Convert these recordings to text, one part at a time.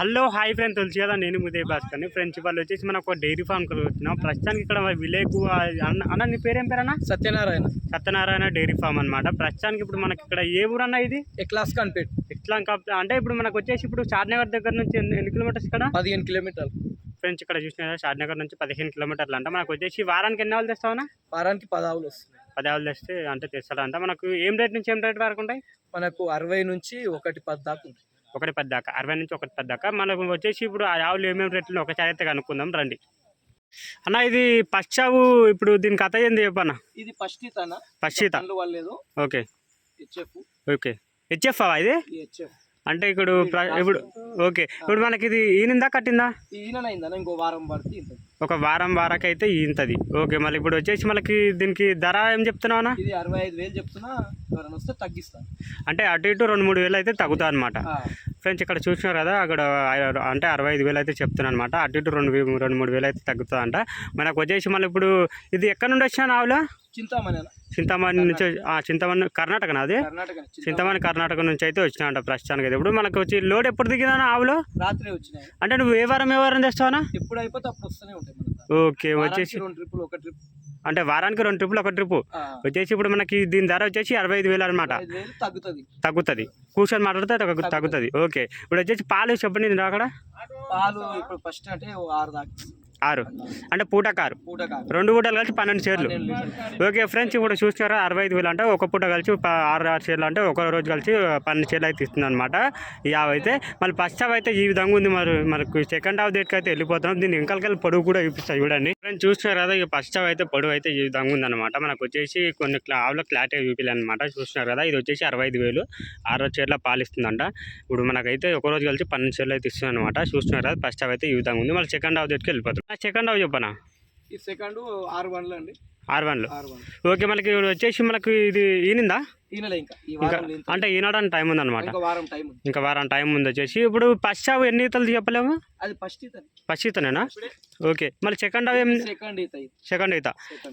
Hello hi friend. తెలుసు కదా నేను ఉదయ్ భాస్కర్ని. ఫ్రెండ్స్ వాళ్ళు వచ్చేసి మనం ఒక డైరీ ఫామ్ వచ్చినాం. ప్రస్తుతానికి ఇక్కడ విలేజ్ అన్న అన్న నీ పేరేం పేరన్నా సత్యనారాయణ. సత్యనారాయణ డైరీ ఫామ్ అన్నమాట. ప్రస్తుతానికి ఇప్పుడు మనకి ఇక్కడ ఏ ఊరు అన్న ఇది? ఏ క్లాస్ కనిపెట్ ఎట్లా అంటే ఇప్పుడు మనకు వచ్చేసి ఇప్పుడు షాద్నగర్ దగ్గర నుంచి ఎన్ని ఎన్ని కిలోమీటర్స్ ఇక్కడ? పదిహేను కిలోమీటర్లు. ఫ్రెండ్స్ ఇక్కడ చూసిన షాద్నగర్ నుంచి పదిహేను కిలోమీటర్లు అంట. మనకు వచ్చేసి వారానికి ఎన్ని ఆవులు తెస్తావన్నా వారానికి పదావులు వస్తున్నాయి. పది ఆవులు తెస్తే అంటే తెస్తాడంట. మనకు ఏం రేట్ నుంచి ఏం రేట్ వరకు ఉంటాయి? మనకు అరవై నుంచి ఒకటి పది దాకా ఉంది ఒకటి పది దాకా అరవై నుంచి ఒకటి పది దాకా మనకు వచ్చేసి ఇప్పుడు ఆ ఆవులు ఏమేమి రేట్లు ఒకసారి అయితే కనుక్కుందాం రండి. అన్న ఇది పచ్చావు ఇప్పుడు దీని కథ ఏంది చెప్పన్న ఇది వాళ్ళేదో ఓకే. హెచ్ఎఫ్. ఓకే. హెచ్ఎఫ్ ఇది? అంటే ఇప్పుడు ఇప్పుడు ఓకే. ఇప్పుడు మనకి ఇది ఈనిందా కట్టిందా? ఈయనైందన్న ఇంకో వారం పడితే ఇంత ఒక వారం వారాకి అయితే ఈంతది. ఓకే మళ్ళీ ఇప్పుడు వచ్చేసి మనకి దీనికి ధర ఏం చెప్తున్నావు అన్న? ఇది అరవై ఐదు వేలు చెప్తున్నా వస్తే తగ్గిస్తాను అంటే అటు ఇటు రెండు మూడు వేలు అయితే తగ్గుతాయి అనమాట ఫ్రెండ్స్ ఇక్కడ చూసినారు కదా అక్కడ అంటే అరవై ఐదు వేలు అయితే చెప్తున్నాను అనమాట అటు ఇటు రెండు రెండు మూడు వేలు అయితే తగ్గుతుందంట. మనకు వచ్చేసి మళ్ళీ ఇప్పుడు ఇది ఎక్కడ నుండి వచ్చిన ఆవులు చింతామణి చింతమణి నుంచి ఆ, చింతమణి కర్ణాటక నాది కర్ణాటక చింతామణి. కర్ణాటక నుంచి అయితే వచ్చినాయంట ప్రస్తుతానికి అయితే. ఇప్పుడు మనకు వచ్చి లోడ్ ఎప్పుడు దిగిందా ఆవులు? రాత్రే వచ్చినాయి. అంటే నువ్వు ఏ వారం ఏ వారం తెస్తావా ఎప్పుడు అయిపోతే అప్పుడు వస్తూనే ఉంటాయి ఓకే వచ్చేసి రెండు ట్రిప్పులు ఒక ట్రిప్. అంటే వారానికి రెండు ట్రిప్పులు ఒక ట్రిప్ వచ్చేసి ఇప్పుడు మనకి దీని ధర వచ్చేసి అరవై ఐదు వేలు అనమాట తగ్గుతుంది. తగ్గుతుంది. కూర్చొని మాట్లాడితే తగ్గు- తగ్గుతుంది. ఓకే. ఇప్పుడు వచ్చేసి పాలు చెప్పండి అక్కడ? పాలు ఇప్పుడు ఫస్ట్ అంటే ఆరు దాకా ఆరు. అంటే పూట కారు పూట కాదు రెండు పూటలు కలిసి పన్నెండు లీటర్లు. ఓకే ఫ్రెండ్స్ ఇప్పుడు చూసినారా అరవై ఐదు వేలు అంటే ఒక పూట కలిసి ఆరు ఆరు చీరలు అంటే ఒక రోజు కలిసి పన్నెండు చీరలు అయితే ఇస్తుంది అనమాట ఆవు అయితే మళ్ళీ ఫస్ట్ హావ్ అయితే ఈ విధంగా ఉంది. మరి మనకు సెకండ్ హాఫ్ డేట్కి అయితే వెళ్ళిపోతాం దీన్ని ఇంకలకెళ్ళి పొడుగు కూడా చూపిస్తాయి చూడండి. ఫ్రెండ్స్ చూసినారు కదా ఈ ఫస్ట్ హావ్ అయితే పొడుగు అయితే ఈ విధంగా ఉందన్నమాట. మనకు వచ్చేసి కొన్ని ఆవుల క్లారిటీ చూపించాలి అనమాట చూసినారు కదా ఇది వచ్చేసి అరవై ఐదు వేలు. ఆరు చీరల పాలు ఇస్తుందంట. ఇప్పుడు మనకైతే ఒక రోజు కలిసి పన్నెండు చీరలు అయితే ఇస్తుంది అనమాట చూసినారు కదా ఫస్ట్ హావ్ అయితే ఈ విధంగా ఉంది. మళ్ళీ సెకండ్ హాఫ్ డేట్కి వెళ్ళిపోతాం సెకండ్ హాఫ్ చెప్పనా? ఈ సెకండ్ ఆరు బండ్లు అండి. ఆరు వన్లు. ఆరు బండ్లు ఓకే మనకి వచ్చేసి మనకి ఇది ఈనిందా? ఇంకా. ఈ వారం. అంటే ఈనాడానికి టైం ఉందన్నమాట. ఇంకా వారం టైం ఉంది. ఇంకా వారం టైం ఉంది వచ్చేసి. ఇప్పుడు ఫస్ట్ హావ్ ఎన్ని ఈతలు చెప్పలేము అది ఫస్ట్ ఈత ఫస్ట్ ఈతనేనా? ఓకే. మళ్ళీ సెకండ్ ఏం సెకండ్ ఈత సెకండ్ ఈత.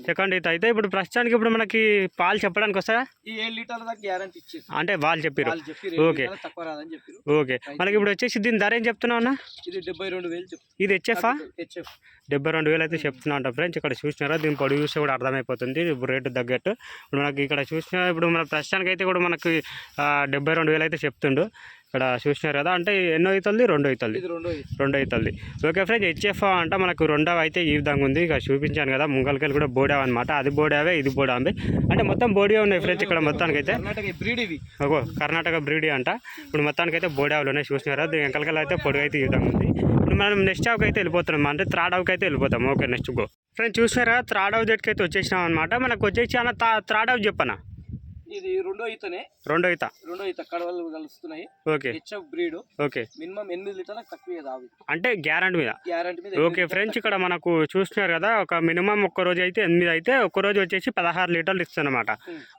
సెకండ్ ఈత. అయితే ఇప్పుడు ప్రస్తుతానికి ఇప్పుడు మనకి పాలు చెప్పడానికి వస్తాయా? ఈ ఏడు లీటర్ల దాకా గ్యారంటీ ఇచ్చేసి. అంటే వాళ్ళు చెప్పారు ఓకే. తక్కువ రాదని చెప్పారు ఓకే. మనకి ఇప్పుడు వచ్చేసి దీని ధర ఏం చెప్తున్నావు అన్న? ఇది డెబ్బై రెండు వేలు చెప్తారు ఇది హెచ్ఎఫా హెచ్ఎఫ్ డెబ్బై రెండు వేలు అయితే చెప్తున్నా అంట ఫ్రెండ్స్. ఇక్కడ చూసినారా? దీని పొడి చూస్తే కూడా అర్థమైపోతుంది. ఇప్పుడు రేటు తగ్గట్టు. ఇప్పుడు మనకి ఇక్కడ చూసిన ఇప్పుడు మన ప్రస్తుతానికి అయితే కూడా మనకి డెబ్బై రెండు వేలు అయితే చెప్తుండు. ఇక్కడ చూసినారు కదా అంటే ఎన్నో అవుతుంది రెండు అవుతుంది రెండో అవుతుంది ఓకే ఫ్రెండ్స్ హెచ్ఎఫ్ అంట మనకు రెండవ అయితే ఈ విధంగా ఉంది. ఇక చూపించాను కదా ముంగల్కెళ్ళి కూడా బోడావ్ అనమాట అది బోడావే ఇది బోడావే అంటే మొత్తం బోడియా ఉన్నాయి ఫ్రెండ్స్ ఇక్కడ మొత్తానికి అయితే కర్ణాటక బ్రీడ్ ఇవి. ఓ కర్ణాటక బ్రీడీ అంట. ఇప్పుడు మొత్తానికి అయితే బోడావులోనే చూసినారా? దీని వెనకాల అయితే పొడుగు అయితే ఈ విధంగా ఉంది. ఇప్పుడు మనం నెక్స్ట్ హావ్కి అయితే వెళ్ళిపోతున్నాం. అంటే థర్డ్ హావ్కి అయితే వెళ్ళిపోతాం. Okay next go. ఫ్రెండ్స్ చూసినారా? థర్డ్ హావ్ దగ్గరికి అయితే వచ్చేసినాం అనమాట మనకు వచ్చేసి అన్న థర్డ్ హావ్ చెప్పనా? ఇది రెండో ఈతనే. రెండో ఈత. రెండో ఈత కడవలు కలుస్తున్నాయి. Okay. HF breed okay. Minimum ఎనిమిది లీటర్లకు తక్కువ ఆవి అంటే గ్యారంటీ మీద. గ్యారంటీ మీద ఓకే ఫ్రెండ్స్ ఇక్కడ మనకు చూస్తున్నారు కదా ఒక మినిమం ఒక్క రోజు అయితే ఎనిమిది అయితే ఒక్క రోజు వచ్చేసి పదహారు లీటర్లు ఇస్తుంది అనమాట.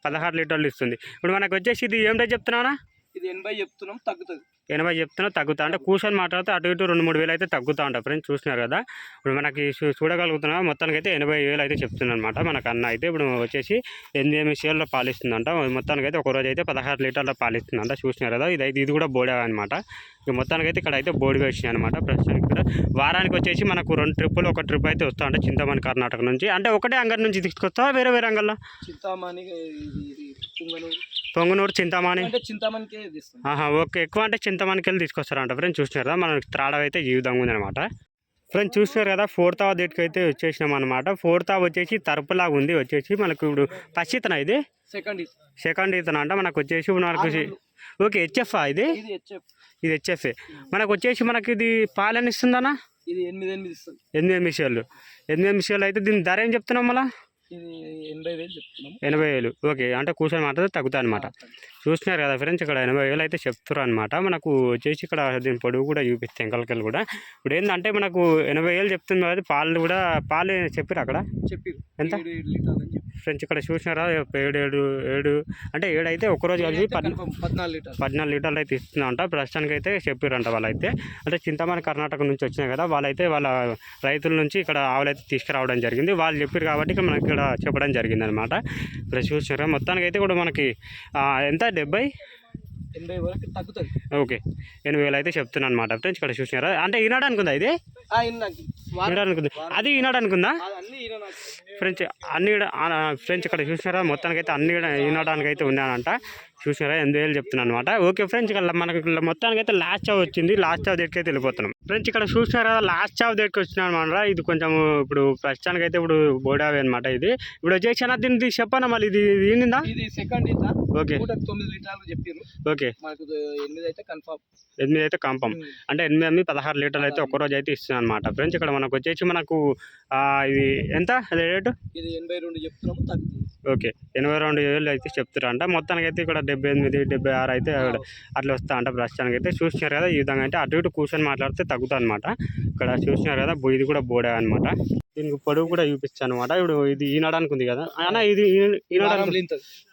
పదహారు లీటర్లు ఇస్తుంది. ఇప్పుడు మనకు వచ్చేసి ఇది ఏం రేట్ చెప్తున్నానా ఇది ఎనభై చెప్తున్నాం తగ్గుతుంది. ఎనభై చెప్తున్నా తగ్గుతా అంటే కూర్చొని మాట్లాడితే అటు ఇటు రెండు మూడు వేలు అయితే తగ్గుతా ఉంటా ఫ్రెండ్స్ చూస్తున్నారు కదా. ఇప్పుడు మనకి చూడగలుగుతున్నాం మొత్తానికి అయితే ఎనభై వేలు అయితే చెప్తుంది అనమాట మనకు అన్న అయితే ఇప్పుడు వచ్చేసి ఎనిమిది ఎనిమిది పాలిస్తుందంట. మొత్తానికి అయితే ఒక రోజు అయితే పదహారు లీటర్ల పాలిస్తుందంట చూస్తున్నారు కదా. ఇది అయితే ఇది కూడా బోడే అనమాట ఇక మొత్తానికి అయితే ఇక్కడ అయితే బోడి వచ్చినాయి అనమాట ప్రస్తుతానికి ఇక్కడ వారానికి వచ్చేసి మనకు రెండు ట్రిప్పులు ఒక ట్రిప్ అయితే వస్తా అంటే చింతమణి కర్ణాటక నుంచి. అంటే ఒకటే అంగడి నుంచి తీసుకొస్తావా వేరే వేరే అంగల్లో చింతామణి పుంగనూరు చింతామణి. ఓకే. ఎక్కువ అంటే చింతమణికి వెళ్ళి తీసుకొస్తారంట ఫ్రెండ్స్ చూసినారు కదా మనం త్రాడవ అయితే ఈ విధంగా ఫ్రెండ్స్ చూసినారు కదా ఫోర్త్ ఆవ డేట్కి అయితే వచ్చేసినాం అనమాట ఫోర్త్ ఆవ వచ్చేసి తరపులాగా ఉంది వచ్చేసి మనకు ఇప్పుడు పచ్చితన ఇది? సెకండ్ సెకండ్ ఇతన అంటే మనకు వచ్చేసి మనకు ఓకే హెచ్ఎఫ్ ఇది? ఇది హెచ్ఎఫ్. ఇది హెచ్ఎఫ్ మనకు వచ్చేసి మనకి ఇది పాలని ఇస్తుందనా? ఇది ఎనిమిది ఎనిమిది ఎనిమిది ఎనిమిషాలు ఎనిమిది ఎనిమిషాలు అయితే దీని ధర ఏం చెప్తున్నాం మళ్ళా? ఇది ఎనభై వేలు చెప్తున్నాం. ఎనభై వేలు. ఓకే అంటే కూర్చొని మాట్లాడితే తగ్గుతాయి అనమాట చూస్తున్నారు కదా ఫ్రెండ్స్ ఇక్కడ ఎనభై వేలు అయితే చెప్తారు అనమాట మనకు వచ్చేసి ఇక్కడ దీని పొడుగు కూడా చూపిస్తే ఎంకలకెళ్ళి కూడా. ఇప్పుడు ఏంటంటే మనకు ఎనభై వేలు చెప్తుంది పాలు కూడా పాలు చెప్పారు అక్కడ? చెప్పి ఎంత? లీటర్లు ఫ్రెండ్స్ ఇక్కడ చూసినారా? ఏడు ఏడు ఏడు అంటే ఏడు అయితే ఒక రోజు కలిపి ఇదైతే పద్ confirm పద్నాలుగు లీటర్లు. పద్నాలుగు లీటర్లు అయితే ఇస్తుందంట ప్రస్తుతానికి అయితే చెప్పారంట వాళ్ళైతే. అంటే చింతమణి కర్ణాటక నుంచి వచ్చినాయి కదా వాళ్ళైతే వాళ్ళ రైతుల నుంచి ఇక్కడ ఆవులు అయితే తీసుకురావడం జరిగింది. వాళ్ళు చెప్పారు కాబట్టి ఇక్కడ మనకి ఇక్కడ చెప్పడం జరిగింది అనమాట ఇప్పుడు చూసినారా? మొత్తానికి అయితే కూడా మనకి ఎంత? డెబ్బై? ఎనభై వరకు తగ్గుతుంది. ఓకే. ఎనిమిది వేలు అయితే చెప్తున్నాను అనమాట ఫ్రెండ్స్ ఇక్కడ చూసినారా? అంటే ఈనాడు అనుకుందా ఇది? ఈనాడు అనుకుందా. అది ఈనాడు అనుకుందా. అది అన్ని. ఫ్రెండ్స్ ఫ్రెండ్స్ ఇక్కడ చూసినారా? మొత్తానికి అయితే అన్ని ఈడ ఈనడానికి అయితే ఉన్నానంట చూసినారా? ఎనిమిది వేలు చెప్తున్నాను అనమాట ఓకే ఫ్రెండ్స్ ఇక్కడ మనకి ఇక్కడ మొత్తానికి అయితే లాస్ట్ చావ్ వచ్చింది. లాస్ట్ చావ్ దగ్గరికి అయితే వెళ్ళిపోతున్నాం. ఫ్రెండ్స్ ఇక్కడ చూసినారా? లాస్ట్ చావ్ దగ్గరికి వచ్చినాను అనమాట. ఇది కొంచెం ఇప్పుడు ప్రస్తుతానికి అయితే ఇప్పుడు బోడావి అనమాట ఇది. ఇప్పుడు వచ్చేసి అన్న దీన్ని చెప్పానా మళ్ళీ? ఇది ఇది సెకండ్ ఓకే. నూట తొమ్మిది లీటర్లు చెప్పారు ఓకే. ఎనిమిది అయితే కన్ఫామ్ ఎనిమిది అయితే కంపం అంటే ఎనిమిది ఎనిమిది పదహారు లీటర్లు అయితే ఒక్క రోజు అయితే ఇస్తున్నాను అనమాట ఫ్రెండ్స్ ఇక్కడ మనకు వచ్చేసి మనకు ఇది ఎంత? అదే రేటు ఇది ఎనభై రెండు చెప్తున్నాము తగ్గుతుంది. ఓకే. ఎనభై రెండు వేలు అయితే చెప్తారంట మొత్తానికి అయితే ఇక్కడ డెబ్బై ఎనిమిది డెబ్బై ఆరు అయితే అట్లా వస్తా అంట ప్రస్తుతానికి అయితే చూసినారు కదా ఈ విధంగా అంటే అటు ఇటు కూర్చొని మాట్లాడితే తగ్గుతుంది అనమాట ఇక్కడ చూసినారు కదా ఇది కూడా బోడే అనమాట దీనికి పొడవు కూడా చూపిస్తాను అనమాట ఇప్పుడు ఇది ఈనాడానికి ఉంది కదా. అన్న ఇది ఈ- ఈనాడానికి.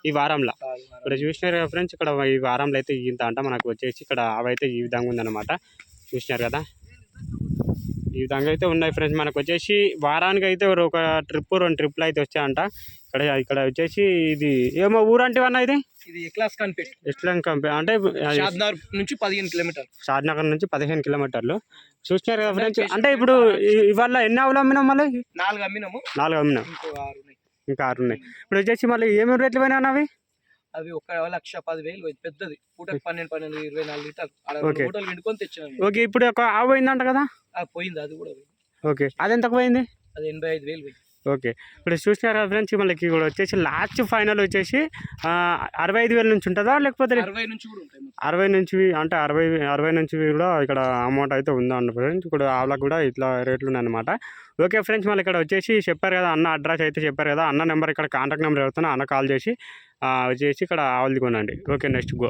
ఈ వారంలో. ఇక్కడ చూసినారు కదా ఫ్రెండ్స్ ఇక్కడ ఈ వారంలో అయితే ఇంత అంట మనకు వచ్చేసి ఇక్కడ అవైతే ఈ విధంగా ఉందన్నమాట. చూసినారు కదా. ఈ విధంగా అయితే ఉన్నాయి ఫ్రెండ్స్. మనకు వచ్చేసి వారానికి అయితే ఒక ట్రిప్ రెండు ట్రిప్లు అయితే వచ్చాయంట. ఇక్కడ ఇక్కడ వచ్చేసి ఇది ఏమో ఊరంటే అన్న ఇది? ఇది క్లాస్ కనిపెట్టి ఎస్లాం కంపెనీ అంటే అది షాద్నగర్ నుంచి పదిహేను కిలోమీటర్ షాద్నగర్ నుంచి పదిహేను కిలోమీటర్లు. చూసినారు కదా ఫ్రెండ్స్. అంటే ఇప్పుడు ఇవాళ ఎన్ని ఆవులు అమ్మినాం మళ్ళీ? నాలుగు అమ్మినాము. నాలుగు అమ్మినాం ఇంకో ఆరు ఉన్నాయి. ఇంకా ఆరు ఉన్నాయి. ఇప్పుడు వచ్చేసి మళ్ళీ ఏమేమి రేట్లు పోయినా అన్న అవి? అవి ఒక లక్ష పదివేలు. పెద్దది. పూటకి పన్నెండు పన్నెండు ఇరవై నాలుగు లీటర్లు. రెండు మూటలు విండుకొని తెచ్చినాము ఓకే ఇప్పుడు ఒక ఆవు పోయిందంట కదా? పోయింది. అది కూడా పోయింది. ఓకే. అది ఎంతకు పోయింది? అది ఎనభై ఐదు వేలు పోయింది. ఓకే. ఇప్పుడు చూసినారా ఫ్రెండ్స్ మనకి కూడా వచ్చేసి లాస్ట్ ఫైనల్ వచ్చేసి అరవై ఐదు వేల నుంచి ఉంటుందా లేకపోతే అరవై నుంచి కూడా. అరవై నుంచి అంటే అరవై అరవై నుంచి కూడా ఇక్కడ అమౌంట్ అయితే ఉందండి ఫ్రెండ్స్? ఇప్పుడు ఆవులకు కూడా ఇట్లా రేట్లు ఉన్నాయన్నమాట. ఓకే ఫ్రెండ్స్ మళ్ళీ ఇక్కడ వచ్చేసి చెప్పారు కదా అన్న అడ్రస్ అయితే చెప్పారు కదా అన్న నెంబర్ ఇక్కడ కాంటాక్ట్ నెంబర్ అవుతున్నా అన్న కాల్ చేసి వచ్చేసి ఇక్కడ ఆవులు కొనండి. Okay next go.